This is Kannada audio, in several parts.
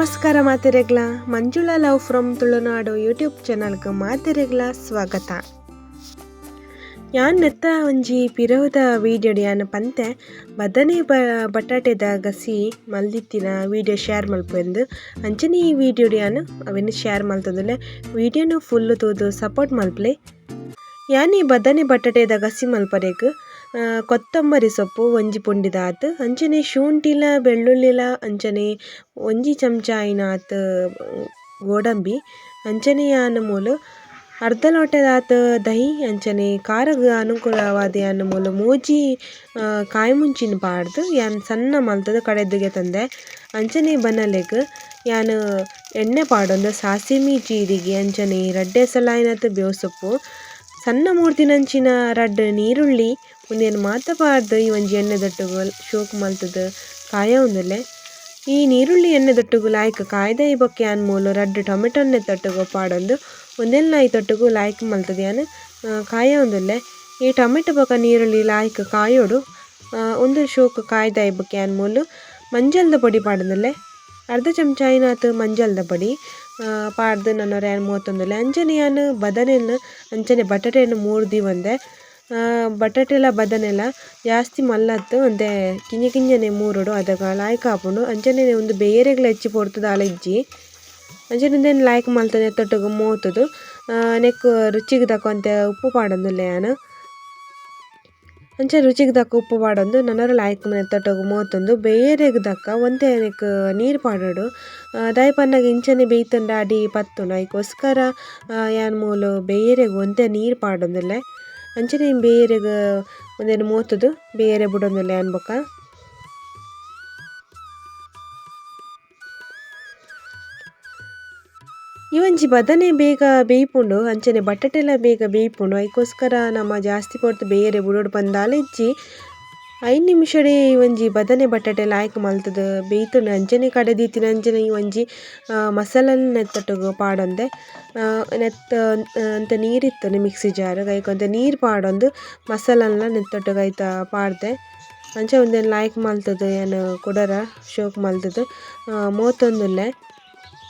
ನಮಸ್ಕಾರ ಮಾತೆರೆಗ್ಲ. Manjula love from Tulunadu YouTube ಚಾನಲ್ಗೆ ಮಾತೆರೆಗ್ಲ ಸ್ವಾಗತ. ಯಾನ್ ನೆತ್ತ ಒಂಜಿ ಪಿರೋದ ವೀಡಿಯೋ ಯಾನ್ ಪಂತೆ, ಬದನೆ ಬ ಬಟಾಟೆದ ಗಸಿ ಮಲ್ದಿತ್ತಿನ ವೀಡಿಯೋ ಶೇರ್ ಮಲ್ಪುವೆಂದು ಅಂಚನೆ ಈ ವೀಡಿಯೋ ಯಾನ್ ಅವೆನ್ ಶೇರ್ ಮಲ್ತದಲ್ಲೇ ವೀಡಿಯೋನು ಫುಲ್ಲು ತೂದು ಸಪೋರ್ಟ್ ಮಲ್ಪಲೆ. ಯಾನ್ ಈ ಬದನೆ ಬಟಾಟೆದ ಗಸಿ ಮಲ್ಪರೆಗ್ ಕೊತ್ತಂಬರಿ ಸೊಪ್ಪು, ಒಂಜಿ ಪುಂಡಿದಾತ್ ಅಂಚನೆ ಶುಂಠಿಲ, ಬೆಳ್ಳುಳ್ಳಿಲ, ಅಂಚನೆ ಒಂಜಿ ಚಮಚ ಐನಾತ್, ಗೋಡಂಬಿ, ಅಂಚನೆ ಯಾನ್ ಮೂಲು ಅರ್ಧ ಲೋಟದಾತ್ ದಹಿ, ಅಂಚನೆ ಖಾರಗ್ ಅನುಕೂಲವಾದ ಯಾನ್ ಮೂಲು ಮೂಜಿ ಕಾಯಿ ಮುಂಚಿನ ಪಾಡ್ದ್ ಯಾನ್ ಸಣ್ಣ ಮಲ್ತದ ಕಡೆದಿಗೆ ತಂದೆ. ಅಂಚನೆ ಬನ್ನಲೆಗ್ ಯಾನ್ ಎಣ್ಣೆ ಪಾಡೊಂದು ಸಾಸಿಮಿ ಜೀರಿಗೆ, ಅಂಚನೆ ರಡ್ಡೆ ಸಲಾಯಿನತ್ ಬೇವು ಸೊಪ್ಪು ಸಣ್ಣ ಮೂರ್ತಿನಂಚಿನ ರಡ್ಡ್ ನೀರುಳ್ಳಿ ಉಂದೆನ್ ಮಾತ ಪಾಡ್ದ್ ಈ ಒಂಜಿ ಎಣ್ಣೆ ದಟ್ಟುಗಳು ಶೋಕು ಮಲ್ತುದು ಕಾಯ ಉಂದುಲ್ಲೆ. ಈ ನೀರುಳ್ಳಿ ಎಣ್ಣೆ ದಟ್ಟುಗು ಲಾಯ್ಕ್ ಕಾಯ್ದ ಬೊಕ್ಕೆ ಯಾನ್ ಮೂಲು ಟೊಮೆಟೊ ಎಣ್ಣೆ ತೊಟ್ಟುಗು ಪಾಡೊಂದು. ಒಂದೆಲ್ಲ ಈ ತೊಟ್ಟುಗು ಲಾಯ್ಕ್ ಮಲ್ತದೆ ಯಾನ್ ಕಾಯ ಉಂದುಲ್ಲೆ. ಈ ಟೊಮೆಟೊ ಬೊಕ ನೀರುಳ್ಳಿ ಲಾಯ್ಕ್ ಕಾಯೋಡು. ಒಂದು ಶೋಕು ಕಾಯ್ದ ಬೊಕ್ಕೆ ಯಾನ್ ಮಂಜಲ್ದ ಪೊಡಿ ಪಾಡೊಂದುಲ್ಲೆ. ಅರ್ಧ ಚಮಚ ಏನಾಯ್ತು ಮಂಜಲ್ದ ಪೊಡಿ. ಪಾಡ್ದ್ ಯಾನ್ ಮೂವತ್ತೊಂದುಲ್ಲೆ ಅಂಚನೆ ಯಾನ್ ಬದನೆನ್ ಅಂಚನೆ ಮೂರು ಮೂರ್ದಿ ಒಂದೆ. ಬಟಾಟೆಲ ಬದನೆಲ ಜಾಸ್ತಿ ಮಲ್ಲತ್ತು ಒಂದೆ ಕಿಂಜ ಕಿಂಜನೆ ಮೂರುಡು ಅದಕ ಲಾಯ್ಕ್ ಆಪುಂಡು ಅಂಚನೆ ಒಂದು ಬೇರೆಗ್ಲ ಹೆಚ್ಚಿ ಪೊರ್ತುದು ಅಂಚನೆ ಉಂದೆನ್ ಲಾಯ್ಕ್ ಮಲ್ತನೆ ಎತ್ತೊಟ್ಟುಗು ಮೋತುದು ನೆಕ್ಕ್ ರುಚಿಗ್ ತಕ್ಕಂತೆ ಉಪ್ಪು ಪಾಡೊಂದುಲ್ಲೆ ಯಾನ್. ಅಂಚೆ ರುಚಿಗೆ ದಕ್ಕ ಉಪ್ಪು ಪಾಡೊಂದು ನನ್ನರು ಲಾಯ್ಕ್ ಎತ್ತೊಟ್ಟುಗು ಮೋತೊಂದು ಬೇರೆಗ್ ದಕ್ಕ ಒಂತೆ ನೆಕ್ ನೀರು ಪಾಡೋಡು. ದಾಯೆ ಪನ್ನಗ ಇಂಚನೆ ಬೇಯ್ತಂಡ ಅಡಿ ಪತ್ತುಂಡು ಐಕೋಸ್ಕರ ಯಾನ್ ಮೂಲು ಬೇರೆಗ್ ಒಂತೆ ನೀರು ಪಾಡೊಂದುಲ್ಲೆ. ಅಂಚನೆ ಬೇರೆಗ್ ಒಂದೆನ್ ಮೋತುದು ಬೇರೆ ಬುಡೊಂದುಲ್ಲೆ ಯಾನ್ ಒಂಜಿ ಬದನೆ ಬೇಗ ಬೇಯ್ಪುಂಡು ಅಂಚನೆ ಬಟಾಟೆಲ ಬೇಗ ಬೇಯ್ಪುಂಡು. ಐಕೋಸ್ಕರ ನಮ ಜಾಸ್ತಿ ಪೊರ್ತು ಬೇರೆ ಬುಡೋಡು ಪಂದಾಲ ಇಜ್ಜಿ ಐದು ನಿಮಿಷಡೇ ಈ ಬದನೆ ಬಟಾಟೆ ಆಯ್ಕೆ ಮಲ್ತುದು. ಬೇಯ್ತುಂಡು ಅಂಚನೆ ಕಡೆ ದೀತಿನ ಅಂಚನೆ ಈ ಒಂಜಿ ಆ, ನೆತ್ತಟುಗು ಪಾಡೊಂದೆ. ನೆತ್ತ ಅಂತ ನೀರಿತ್ತು ಮಿಕ್ಸಿ ಜಾರ್ ಐಕೊಂತೆ ನೀರು ಪಾಡೊಂದು ಮಸಾಲಲ್ನ ನೆತ್ತಟ್ಟು ಐತ ಪಾಡ್ದೆ. ಅಂಚ ಒಂದೇನು ಲಾಯ್ಕ್ ಮಲ್ತುದು ಏನು ಕುಡರ ಶೋಕ್ ಮಲ್ತದ. ಮೋತೊಂದುಲ್ಲೆ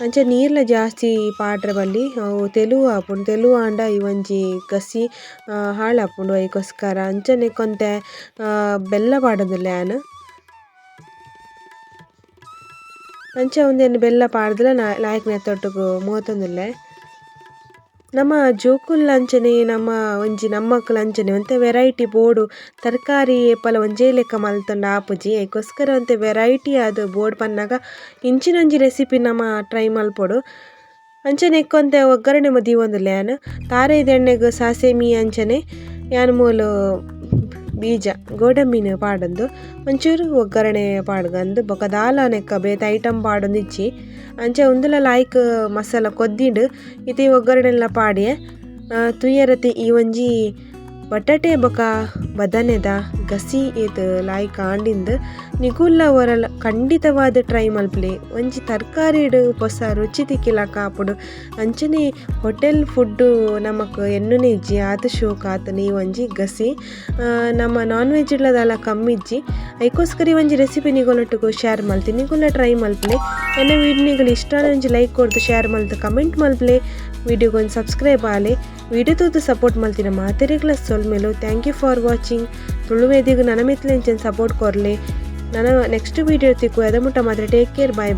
ಅಂಚ ನೀರ್ಲ ಜಾಸ್ತಿ ಪಾಡ್ರೆ ಬಲ್ಲಿ, ಅವು ತೆಲುವು ಆಪುಂಡು ತೆಲುವು ಆಂಡ ಒಂಜಿ ಗಸಿ ಹಾಳಾಪುಂಡು ಐಕೋಸ್ಕರ ಅಂಚನೆ ಕೊಂತೆ ಬೆಲ್ಲ ಪಾಡೊಂದುಲ್ಲೆ ಆನ್ ಅಂಚ ಉಂದೆನ್ ಬೆಲ್ಲ ಪಾಡ್ದಲ ಲಾಯ್ಕ್ ನೆತ್ತೊಟ್ಟುಗು ಮೋತೊಂದುಲ್ಲೆ ನಮ್ಮ ಜೋಕುಲ್ ಅಂಚನೆ ನಮ್ಮ ಒಂಜಿ ನಮ್ಮಕ್ಕುಲ ಅಂಚನೆ ಒಂತೆ ವೆರೈಟಿ ಬೋಡು ತರಕಾರಿ ಏಪಲ ಒಂಜೇ ಲೆಕ್ಕ ಮಲ್ತೊಂದು ಆಪುಜಿ. ಐಕೋಸ್ಕರ ಒಂತೆ ವೆರೈಟಿ ಆದ್ ಬೋಡ್ ಪನ್ನಗ ಇಂಚಿನೊಂಜಿ ರೆಸಿಪಿ ನಮ ಟ್ರೈ ಮಲ್ಪೊಡು. ಅಂಚನೆ ಎಕ್ಕೊಂತೆ ಒಗ್ಗರಣೆ ದೀವೊಂದುಲ್ಲೆ ಯಾನ್. ತಾರೆದ ಎಣ್ಣೆಗ್ ಸಾಸೆಮಿ ಅಂಚನೆ ಯಾನ್ ಮೂಲು ಬೀಜ, ಗೋಡಂಬಿನ ಪಾಡೊಂದು, ಒಂಚೂರು ಒಗ್ಗರಣೆ ಪಾಡ್ಗಂದು ಬೊಕ ದಾಲ ಬೇತ ಐಟಮ್ ಪಾಡೊಂದು ಇಜ್ಜಿ ಅಂಚೆ ಉಂದುಲ ಲಾಯ್ಕ್ ಮಸಾಲ ಕೊದ್ದಿಂಡ್ ಇತ್ತೆ ಒಗ್ಗರಣೆಲ ಪಾಡ್ಯೆ ತುಯ್ಯರತಿ ಈ ಒಂಜಿ ಬಟಾಟೆ ಬೊಕ ಬದನೆದ ಗಸಿ ಏತ್ ಲಾಯ್ ಕಾಂಡಿಂದ್ ನಿಗುಲ್ಲ ಒರಲ ಖಂಡಿತವಾದ ಟ್ರೈ ಮಲ್ಪಲೆ. ಒಂಜಿ ತರಕಾರಿಡ್ ಹೊಸ ರುಚಿ ತಿಕ್ಕಿಲಕ ಆಪುಡು ಅಂಚನೆ ಹೋಟೆಲ್ ಫುಡ್ಡು ನಮಕ್ ಎನ್ನುನೆ ಇಜ್ಜಿ ಆತ ಶೋಕ ಆತ ನೀ ಒಂಜಿ ಗಸಿ. ನಮ್ಮ ನಾನ್ ವೆಜ್ ಇಲ್ಲದಲ್ಲ ಕಮ್ಮಿ ಇಜ್ಜಿ ಐಕೋಸ್ಕರ ಈ ಒಂಜಿ ರೆಸಿಪಿ ನಿಗೊಲೊಟ್ಟುಗು ಶೇರ್ ಮಲ್ತಿ. ನಿಗುಲ್ಲ ಟ್ರೈ ಮಲ್ಪಲೆ. ಎನ್ನ ವೀಡಿಯೋ ನಿಗುಲು ಇಷ್ಟ ಒಂಜಿ ಲೈಕ್ ಕೊಡ್ದು ಶೇರ್ ಮಲ್ತು ಕಮೆಂಟ್ ಮಲ್ಪಲೆ. ವೀಡಿಯೋಗೊಂದು ಸಬ್ಸ್ಕ್ರೈಬ್ ಆಲೆ. ವಿಡಿಯೋ ತೂತು ಸಪೋರ್ಟ್ ಮಲ್ತಿನ ಮಾತೆರೆಗ್ಲ ಸೊಲ್ಮೇಲು ಥ್ಯಾಂಕ್ ಯು ಫಾರ್ ವಾಚಿಂಗ್ ತುಳುವೇದಿಗೂ ನನ್ನ ಮಿತ್ಲೆಂಚನ್ ಸಪೋರ್ಟ್ ಕೊರ್ಲೆ ನನ್ನ ನೆಕ್ಸ್ಟ್ ವೀಡಿಯೋ ತಿಕ್ಕು ಎದಮುಟ್ಟ ಮಾತ್ರ ಟೇಕ್ ಕೇರ್ ಬಾಯ್